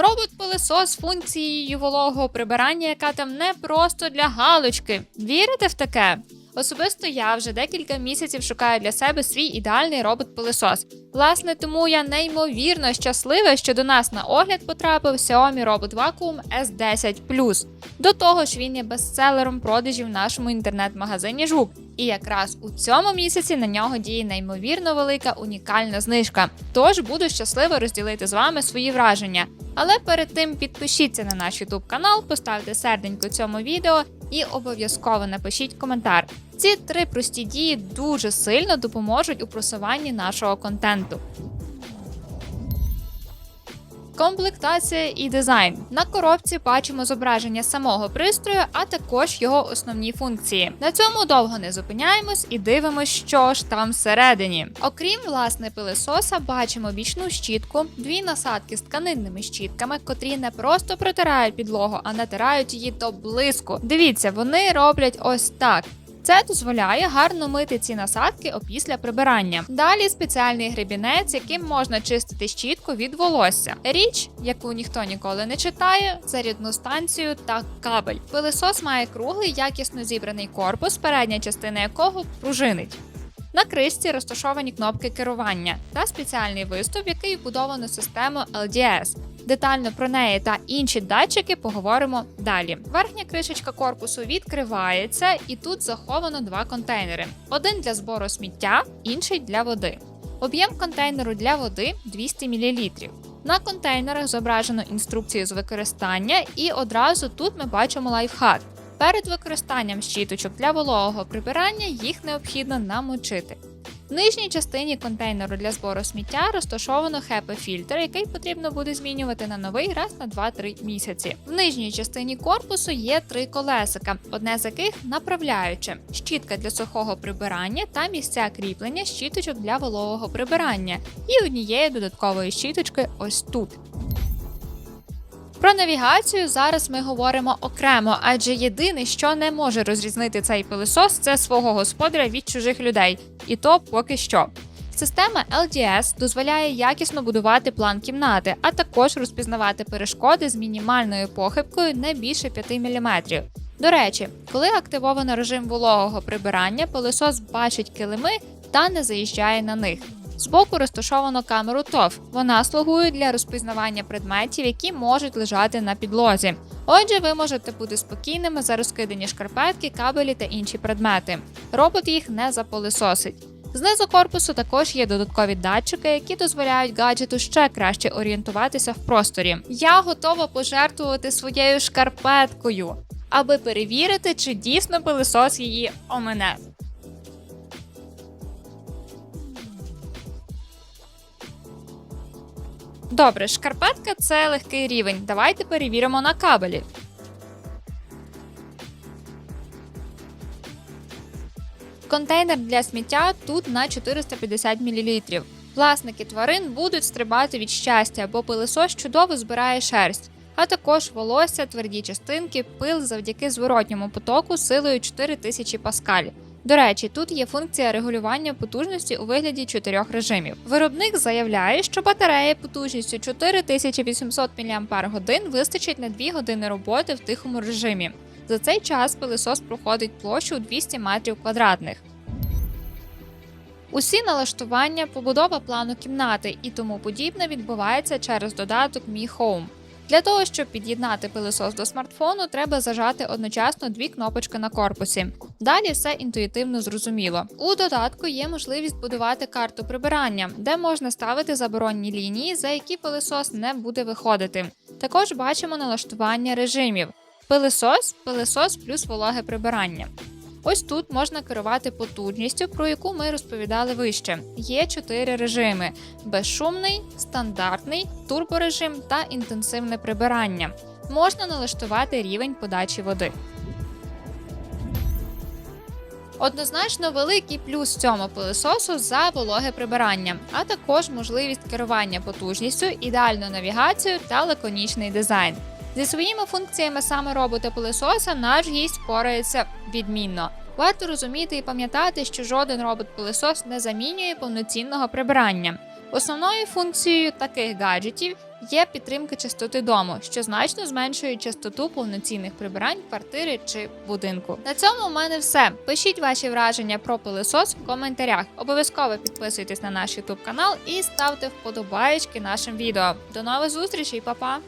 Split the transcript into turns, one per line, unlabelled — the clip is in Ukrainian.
Робот-пилесос з функцією вологого прибирання, яка там не просто для галочки. Вірите в таке? Особисто я вже декілька місяців шукаю для себе свій ідеальний робот-пилесос. Власне, тому я неймовірно щаслива, що до нас на огляд потрапив Xiaomi Robot Vacuum S10 До того ж, він є бестселером продажів в нашому інтернет-магазині Жук. І якраз у цьому місяці на нього діє неймовірно велика унікальна знижка. Тож буду щаслива розділити з вами свої враження. Але перед тим підпишіться на наш YouTube канал, поставте серденько цьому відео і обов'язково напишіть коментар. Ці три прості дії дуже сильно допоможуть у просуванні нашого контенту. Комплектація і дизайн. На коробці бачимо зображення самого пристрою, а також його основні функції. На цьому довго не зупиняємось і дивимось, що ж там всередині. Окрім власне пилесоса, бачимо бічну щітку, дві насадки з тканинними щітками, котрі не просто протирають підлогу, а натирають її до блиску. Дивіться, вони роблять ось так. Це дозволяє гарно мити ці насадки опісля прибирання. Далі спеціальний гребінець, яким можна чистити щітку від волосся. Річ, яку ніхто ніколи не читає, зарядну станцію та кабель. Пилисос має круглий, якісно зібраний корпус, передня частина якого пружинить. На кришці розташовані кнопки керування та спеціальний виступ, який вбудовано систему LDS. Детально про неї та інші датчики поговоримо далі. Верхня кришечка корпусу відкривається, і тут заховано два контейнери: один для збору сміття, інший для води. Об'єм контейнеру для води 200 мл. На контейнерах зображено інструкцію з використання, і одразу тут ми бачимо лайфхак. Перед використанням щіточок для вологого прибирання їх необхідно намочити. В нижній частині контейнеру для збору сміття розташовано HEPA-фільтр, який потрібно буде змінювати на новий раз на 2-3 місяці. В нижній частині корпусу є три колесика, одне з яких направляюче, щітка для сухого прибирання та місця кріплення щіточок для вологого прибирання, і однієї додаткової щіточки ось тут. Про навігацію зараз ми говоримо окремо, адже єдине, що не може розрізнити цей пилисос, це свого господаря від чужих людей, і то поки що. Система LDS дозволяє якісно будувати план кімнати, а також розпізнавати перешкоди з мінімальною похибкою не більше 5 мм. До речі, коли активовано режим вологого прибирання, пилисос бачить килими та не заїжджає на них. Збоку розташовано камеру ТОВ. Вона слугує для розпізнавання предметів, які можуть лежати на підлозі. Отже, ви можете бути спокійними за розкидані шкарпетки, кабелі та інші предмети. Робот їх не заполисосить. Знизу корпусу також є додаткові датчики, які дозволяють гаджету ще краще орієнтуватися в просторі. Я готова пожертвувати своєю шкарпеткою, аби перевірити, чи дійсно пилисос її омене. Добре, шкарпетка це легкий рівень. Давайте перевіримо на кабелі. Контейнер для сміття тут на 450 мл. Власники тварин будуть стрибати від щастя, бо пилисос чудово збирає шерсть, а також волосся, тверді частинки, пил завдяки зворотньому потоку силою 4000 паскаль. До речі, тут є функція регулювання потужності у вигляді чотирьох режимів. Виробник заявляє, що батареї потужністю 4800 мАч вистачить на 2 години роботи в тихому режимі. За цей час пилисос проходить площу у 200 метрів квадратних. Усі налаштування, побудова плану кімнати і тому подібне відбувається через додаток Mi Home. Для того, щоб під'єднати пилисос до смартфону, треба зажати одночасно дві кнопочки на корпусі. Далі все інтуїтивно зрозуміло. У додатку є можливість будувати карту прибирання, де можна ставити заборонні лінії, за які пилисос не буде виходити. Також бачимо налаштування режимів: пилисос, пилисос плюс вологе прибирання. Ось тут можна керувати потужністю, про яку ми розповідали вище. Є чотири режими: безшумний, стандартний, турборежим та інтенсивне прибирання. Можна налаштувати рівень подачі води. Однозначно великий плюс цьому пилососу за вологе прибирання, а також можливість керування потужністю, ідеальну навігацію та лаконічний дизайн. Зі своїми функціями саме робота пилососа наш гість впорається відмінно. Варто розуміти і пам'ятати, що жоден робот пилосос не замінює повноцінного прибирання. Основною функцією таких гаджетів є підтримка чистоти дому, що значно зменшує частоту повноцінних прибирань квартири чи будинку. На цьому у мене все. Пишіть ваші враження про пилисос в коментарях. Обов'язково підписуйтесь на наш YouTube канал і ставте вподобаєчки нашим відео. До нових зустрічей, па-па!